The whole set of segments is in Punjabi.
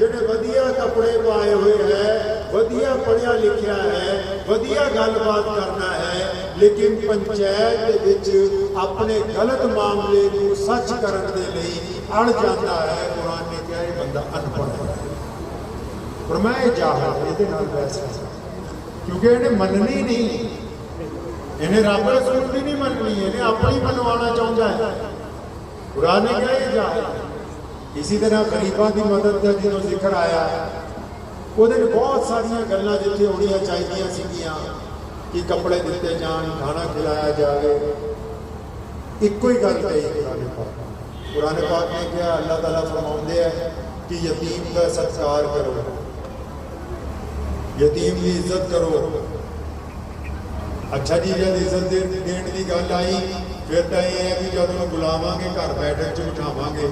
ਜਿਹੜੇ ਵਧੀਆ ਕੱਪੜੇ ਪਾਏ ਹੋਏ ਹੈ, ਵਧੀਆ ਪੜ੍ਹਿਆ ਲਿਖਿਆ ਹੈ, ਵਧੀਆ ਗੱਲਬਾਤ ਕਰਨਾ ਹੈ, ਲੇਕਿਨ ਪੰਚਾਇਤ ਦੇ ਵਿੱਚ ਆਪਣੇ ਗਲਤ ਮਾਮਲੇ ਨੂੰ ਸੱਚ ਕਰਨ ਦੇ ਲਈ ਅੜ ਜਾਂਦਾ ਹੈ, ਕੁਰਾਨ ਨੇ ਕਿਹਾ ਇਹ ਬੰਦਾ ਅਨਪੜ੍ਹ ਹੈ। ਪਰ ਮੈਂ ਇਹ ਜਾਹਲ ਇਹਦੇ ਨਾਲ ਬੈਸ ਕਿਉਂਕਿ ਇਹਨੇ ਮੰਨਣੀ ਨਹੀਂ। ਇਹਨੇ ਰੱਬ ਰਸੂਲ ਦੀ ਨਹੀਂ ਮੰਨਣੀ, ਇਹਨੇ ਆਪਣੀ ਮਨਵਾਉਣਾ ਚਾਹੁੰਦਾ ਹੈ। ਕੁਰਾਨ ਨੇ ਕਿਹਾ ਇਹ ਜਾਹਲ ਇਸੇ ਤਰ੍ਹਾਂ ਗਰੀਬਾਂ ਦੀ ਮਦਦ ਦਾ ਜਦੋਂ ਜ਼ਿਕਰ ਆਇਆ, ਉਹਦੇ ਵਿੱਚ ਬਹੁਤ ਸਾਰੀਆਂ ਗੱਲਾਂ ਜਿੱਥੇ ਹੋਣੀਆਂ ਚਾਹੀਦੀਆਂ ਸੀਗੀਆਂ, ਕਿ ਕੱਪੜੇ ਦਿੱਤੇ ਜਾਣ, ਖਾਣਾ ਖਿਲਾਇਆ ਜਾਵੇ। ਇੱਕੋ ਹੀ ਗੱਲ ਕਹੀ ਕੁਰਾਨ ਪਾਕ ਕੁਰਾਨ ਪਾਕ ਨੇ ਕਿਹਾ, ਅੱਲਾਹ ਤਾਲਾ ਫਰਮਾਉਂਦੇ ਹੈ ਕਿ ਯਤੀਮ ਦਾ ਸਤਿਕਾਰ ਕਰੋ। ਯਤੀਮ ਦੀ ਇੱਜ਼ਤ ਕਰੋ। ਅੱਛਾ ਜੀ, ਜਦ ਇੱਜ਼ਤ ਦੇ ਦੇਣ ਦੀ ਗੱਲ ਆਈ ਫਿਰ ਤਾਂ ਇਹ ਹੈ ਵੀ ਜਦੋਂ ਉਹਨੂੰ ਬੁਲਾਵਾਂਗੇ, ਘਰ ਬੈਠਕ ਚ ਬਿਠਾਵਾਂਗੇ,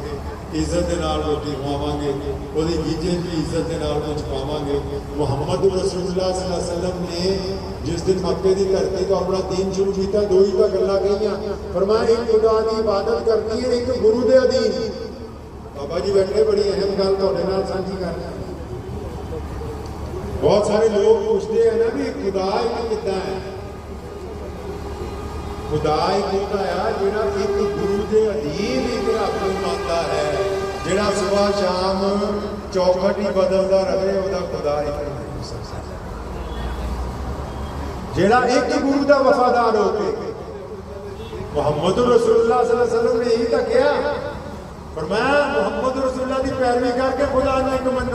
ਇੱਜ਼ਤ ਦੇ ਨਾਲ ਰੋਟੀ ਖਵਾਵਾਂਗੇ, ਉਹਦੀ ਗੀਜੇ ਦੀ ਇੱਜ਼ਤ ਦੇ ਨਾਲ ਕੁਝ ਪਾਵਾਂਗੇ ਮੁਹੰਮਦ ਰਸੂਲੁল্লাਹ ਸੱਲੱਲਾਹੁ ਅਲੈਹਿ ਵਸੱਲਮ ਨੇ ਜਿਸ ਦਿਨ ਮੱਕੇ ਦੀ ਧਰਤੀ ਤੋਂ ਆਪਣਾ ਦੀਨ ਸ਼ੁਰੂ ਕੀਤਾ, ਦੋ ਹੀ ਤਾਂ ਗੱਲਾਂ ਕਹੀਆਂ। ਫਰਮਾਇਆ, ਇੱਕ ਖੁਦਾ ਦੀ ਇਬਾਦਤ ਕਰਨੀ ਹੈ, ਇੱਕ ਗੁਰੂ ਦੇ ਅਧੀਨ। ਬਾਬਾ ਜੀ ਬੈਠੇ, ਬੜੀ ਅਹਿਮ ਗੱਲ ਤੁਹਾਡੇ ਨਾਲ ਸਾਂਝੀ ਕਰਨਾ ਬਹੁਤ ਸਾਰੇ ਲੋਕ ਪੁੱਛਦੇ ਆ ਨਾ ਵੀ ਖੁਦਾ ਇੱਕ ਕਿੱਦਾਂ ਹੈ? ਖੁਦਾ ਇੱਕ ਉਹਦਾ ਆ ਜਿਹੜਾ ਇੱਕ ਗੁਰੂ ਦੇ ਅਧੀਨ ਇੱਕ ਰੱਬ ਨੂੰ ਮੰਨਦਾ ਹੈ, ਜਿਹੜਾ ਸਵੇਰ ਸ਼ਾਮ ਚੌਕਟ ਹੀ ਬਦਲਦਾ ਰਹੇ, ਉਹਦਾ ਖੁਦਾ ਇੱਕ ਜਿਹੜਾ ਇੱਕ ਗੁਰੂ ਦਾ ਵਫਾਦਾਰ ਹੋ ਕੇ ਮੁਹੰਮਦ ਰਸੂਲullah ਸੱਲੱਲਾਹੁ ਅਲੈਹਿ ਵਸੱਲਮ ਨੇ ਇਹ ਤਾਂ ਕਿਹਾ, ਫਰਮਾਇਆ ਮੁਹੰਮਦ ਰਸੂਲullah ਦੀ ਪੈਰਵੀ ਕਰਕੇ ਖੁਦਾ ਨੂੰ ਇੱਕ ਮੰਨੋ